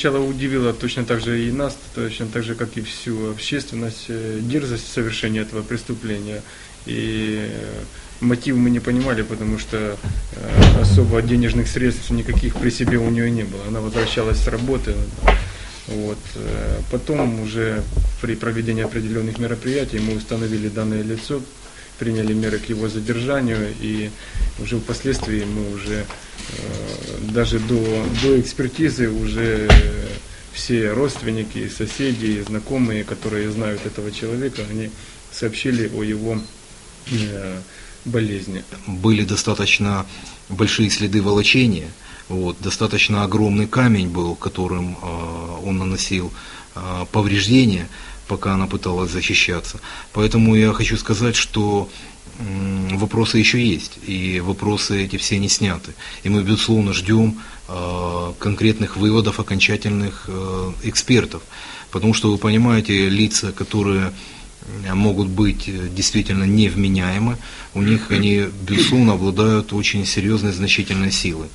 Сначала удивило точно так же и нас, точно так же, как и всю общественность, э, дерзость в совершении этого преступления. И э, мотив мы не понимали, потому что э, особо денежных средств никаких при себе у нее не было. Она возвращалась с работы. Вот. Потом уже при проведении определенных мероприятий мы установили данное лицо, приняли меры к его задержанию и уже впоследствии мы уже э, даже до, до экспертизы уже все родственники, соседи, знакомые, которые знают этого человека, они сообщили о его э, болезни. Были достаточно большие следы волочения, вот, достаточно огромный камень был, которым э, он наносил э, повреждения, пока она пыталась защищаться. Поэтому я хочу сказать, что вопросы еще есть, и вопросы эти все не сняты. И мы, безусловно, ждем э, конкретных выводов, окончательных э, экспертов. Потому что, вы понимаете, лица, которые э, могут быть э, действительно невменяемы, у них они, безусловно, обладают очень серьезной, значительной силой.